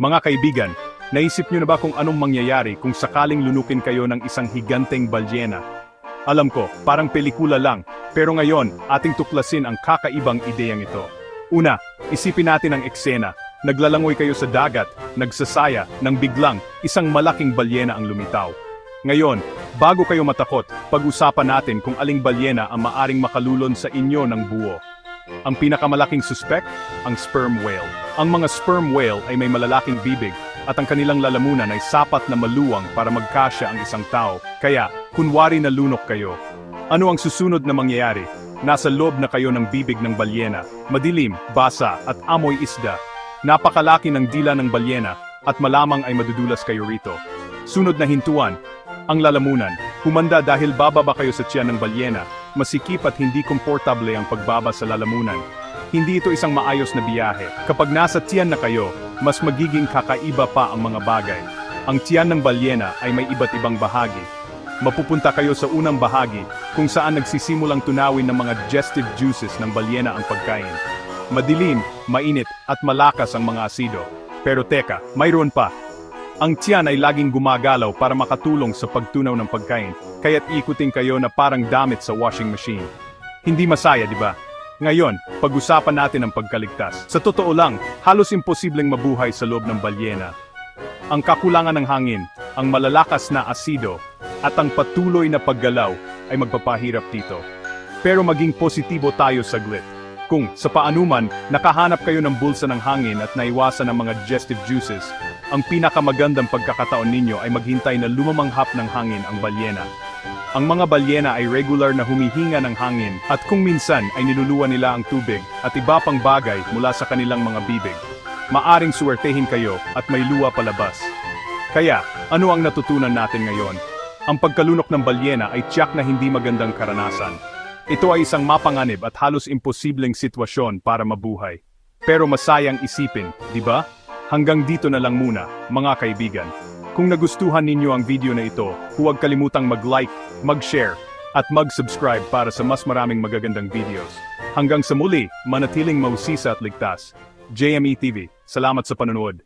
Mga kaibigan, naisip niyo na ba kung anong mangyayari kung sakaling lunukin kayo ng isang higanteng balyena? Alam ko, parang pelikula lang, pero ngayon, ating tuklasin ang kakaibang ideyang ito. Una, isipin natin ang eksena. Naglalangoy kayo sa dagat, nagsasaya, nang biglang, isang malaking balyena ang lumitaw. Ngayon, bago kayo matakot, pag-usapan natin kung aling balyena ang maaring makalulon sa inyo ng buo. Ang pinakamalaking suspect, ang sperm whale. Ang mga sperm whale ay may malalaking bibig at ang kanilang lalamunan ay sapat na maluwang para magkasya ang isang tao. Kaya, kunwari na lunok kayo. Ano ang susunod na mangyayari? Nasa loob na kayo ng bibig ng balyena, madilim, basa at amoy isda. Napakalaki ng dila ng balyena at malamang ay madudulas kayo rito. Sunod na hintuan, ang lalamunan. Humanda dahil bababa kayo sa tiyan ng balyena, masikip at hindi komportable ang pagbaba sa lalamunan. Hindi ito isang maayos na biyahe. Kapag nasa tiyan na kayo, mas magiging kakaiba pa ang mga bagay. Ang tiyan ng balyena ay may iba't ibang bahagi. Mapupunta kayo sa unang bahagi, kung saan nagsisimulang tunawin ng mga digestive juices ng balyena ang pagkain. Madilim, mainit, at malakas ang mga asido. Pero teka, mayroon pa. Ang tiyan ay laging gumagalaw para makatulong sa pagtunaw ng pagkain, kaya't ikutin kayo na parang damit sa washing machine. Hindi masaya, di ba? Ngayon, pag-usapan natin ang pagkaligtas. Sa totoo lang, halos imposibleng mabuhay sa loob ng balyena. Ang kakulangan ng hangin, ang malalakas na asido, at ang patuloy na paggalaw ay magpapahirap dito. Pero maging positibo tayo saglit. Kung, sa paanuman, nakahanap kayo ng bulsa ng hangin at naiwasan ng mga digestive juices, ang pinakamagandang pagkakataon ninyo ay maghintay na lumamanghap ng hangin ang balyena. Ang mga balyena ay regular na humihinga ng hangin at kung minsan ay niluluwan nila ang tubig at iba pang bagay mula sa kanilang mga bibig. Maaring suwertehin kayo at may luwa palabas. Kaya, ano ang natutunan natin ngayon? Ang pagkalunok ng balyena ay tiyak na hindi magandang karanasan. Ito ay isang mapanganib at halos imposibleng sitwasyon para mabuhay. Pero masayang isipin, di ba? Hanggang dito na lang muna, mga kaibigan. Kung nagustuhan ninyo ang video na ito, huwag kalimutang mag-like, mag-share, at mag-subscribe para sa mas maraming magagandang videos. Hanggang sa muli, manatiling mausisa at ligtas. JME TV, salamat sa panonood.